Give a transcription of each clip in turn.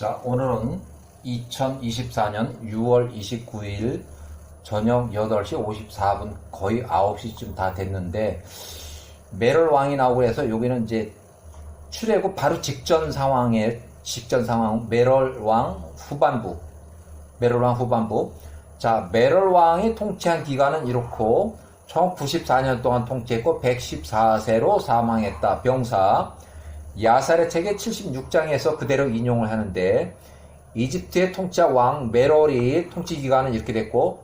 자, 오늘은 2024년 6월 29일 저녁 8시 54분 거의 9시쯤 다 됐는데 메럴 왕이 나오고 해서 여기는 이제 출애굽 바로 직전 상황에 직전 상황 메럴 왕 후반부 메럴 왕 후반부. 자 메럴 왕이 통치한 기간은 이렇고 총 94년 동안 통치했고 114세로 사망했다. 병사 야살의 책의 76장에서 그대로 인용을 하는데 이집트의 통치자 왕 메롤이 통치 기간은 이렇게 됐고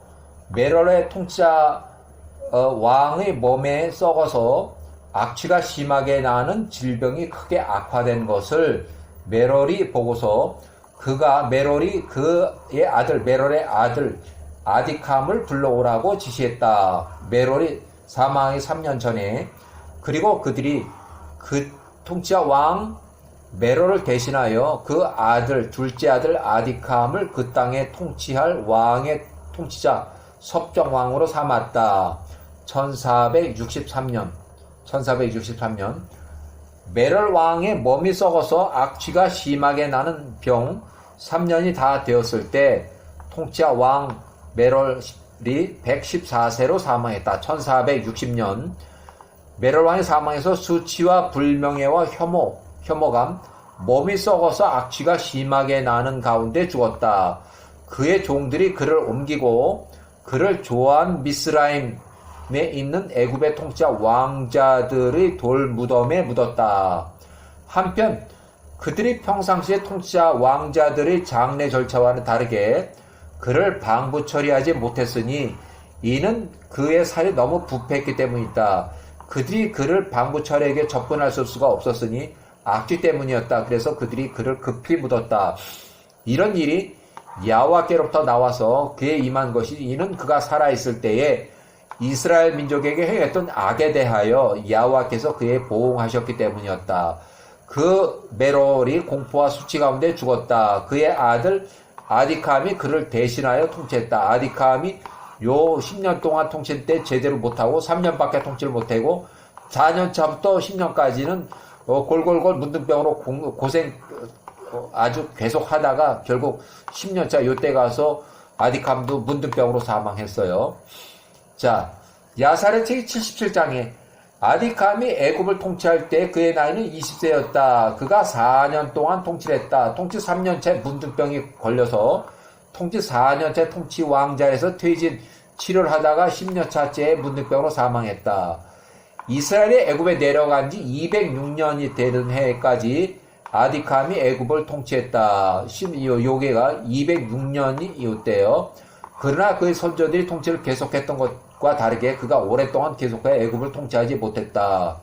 메롤의 통치자 어, 왕의 몸에 썩어서 악취가 심하게 나는 질병이 크게 악화된 것을 메롤이 보고서 그가 메롤이 그의 아들 메롤의 아들 아디캄을 불러오라고 지시했다. 메롤이 사망이 3년 전에 그리고 그들이 그 통치자 왕 메로를 대신하여 그 아들 둘째 아들 아디캄을 그 땅에 통치할 왕의 통치자 섭정왕으로 삼았다. 1463년 1463년 메럴 왕의 몸이 썩어서 악취가 심하게 나는 병 3년이 다 되었을 때 통치자 왕 메럴이 114세로 사망했다. 1460년 메럴 왕의 사망에서 수치와 불명예와 혐오, 혐오감, 몸이 썩어서 악취가 심하게 나는 가운데 죽었다. 그의 종들이 그를 옮기고 그를 좋아한 미스라임에 있는 애굽의 통치자 왕자들의 돌 무덤에 묻었다. 한편 그들이 평상시에 통치자 왕자들의 장례 절차와는 다르게 그를 방부 처리하지 못했으니 이는 그의 살이 너무 부패했기 때문이다. 그들이 그를 방부철에게 접근할 수가 없었으니 악취 때문이었다. 그래서 그들이 그를 급히 묻었다. 이런 일이 야와께로부터 나와서 그에 임한 것이 이는 그가 살아있을 때에 이스라엘 민족에게 행했던 악에 대하여 야와께서 그에 보응하셨기 때문이었다. 그 메롤이 공포와 수치 가운데 죽었다. 그의 아들 아디캄이 그를 대신하여 통치했다. 아디캄이 요 10년 동안 통치 때 제대로 못하고 3년밖에 통치를 못하고 4년 차부터 10년까지는 어, 골골골 문둥병으로 고생 어, 아주 계속 하다가 결국 10년 차 요때 가서 아디캄도 문둥병으로 사망했어요. 자, 야살의 책이 77장에 아디캄이 애굽을 통치할 때 그의 나이는 20세였다. 그가 4년 동안 통치를 했다. 통치 3년째 문둥병이 걸려서 통치 4년째 통치 왕자에서 퇴진 치료를 하다가 10년 차째 문득병으로 사망했다. 이스라엘이 애굽에 내려간 지 206년이 되는 해까지 아디캄이 애굽을 통치했다. 요게가 206년이 이웃대요. 그러나 그의 선조들이 통치를 계속했던 것과 다르게 그가 오랫동안 계속해 애굽을 통치하지 못했다.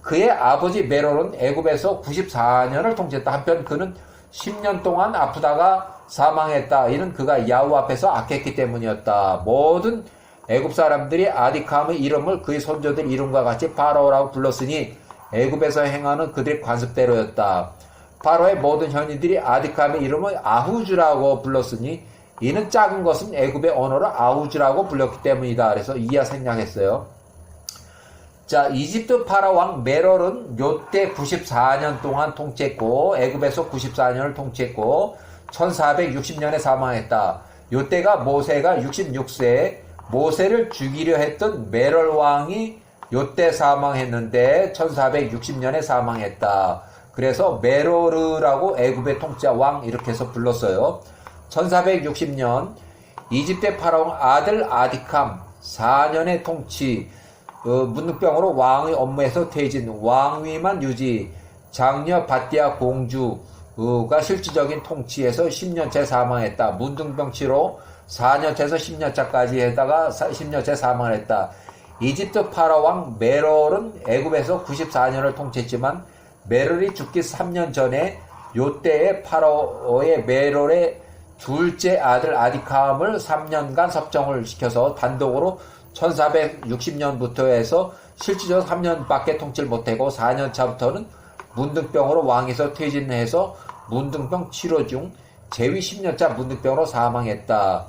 그의 아버지 메롤은 애굽에서 94년을 통치했다. 한편 그는 10년 동안 아프다가 사망했다. 이는 그가 야후 앞에서 악했기 때문이었다. 모든 애굽 사람들이 아디캄의 이름을 그의 손조들 이름과 같이 파라오라고 불렀으니 애굽에서 행하는 그들의 관습대로였다. 파로의 모든 현인들이 아디캄의 이름을 아후즈라고 불렀으니 이는 작은 것은 애굽의 언어로 아후즈라고 불렸기 때문이다. 그래서 이하 생략했어요. 자, 이집트 파라 왕 메롤은 요때 94년 동안 통치했고 애굽에서 94년을 통치했고 1460년에 사망했다. 요때가 모세가 66세 모세를 죽이려 했던 메럴 왕이 요때 사망했는데 1460년에 사망했다. 그래서 메로르라고 애굽의 통치자 왕 이렇게 해서 불렀어요. 1460년 이집트 파라왕 아들 아디캄 4년의 통치 어, 문득병으로 왕의 업무에서 퇴진, 왕위만 유지, 장녀 바티아 공주가 실질적인 통치에서 10년째 사망했다. 문둥병치로 4년째에서 10년차까지 했다가 10년째 사망을 했다. 이집트 파라왕 메롤은 애굽에서 94년을 통치했지만 메롤이 죽기 3년 전에 요때의 파라오의 메롤의 둘째 아들 아디캄을 3년간 섭정을 시켜서 단독으로 1460년부터 해서 실질적으로 3년밖에 통치를 못하고 4년 차부터는 문둥병으로 왕에서 퇴진해서 문둥병 치료 중 재위 10년차 문둥병으로 사망했다.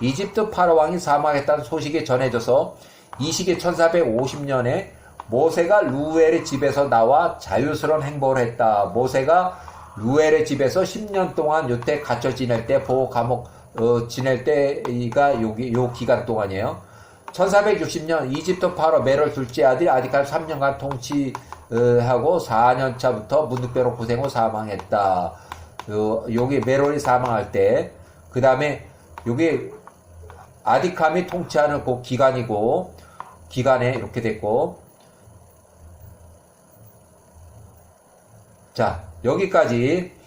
이집트 파라왕이 사망했다는 소식이 전해져서 이 시기 1450년에 모세가 루엘의 집에서 나와 자유스러운 행보를 했다. 모세가 루엘의 집에서 10년 동안 요때 갇혀 지낼 때 보호 감옥 어, 지낼 때가 여기 요 기간 동안이에요. 1460년 이집트 파로 메롤 둘째 아들 아디칼 3년간 통치하고 4년 차부터 문득배로 고생 후 사망했다. 요, 요게 메롤이 사망할 때, 그 다음에 요게 아디캄이 통치하는 그 기간이고, 기간에 이렇게 됐고, 자, 여기까지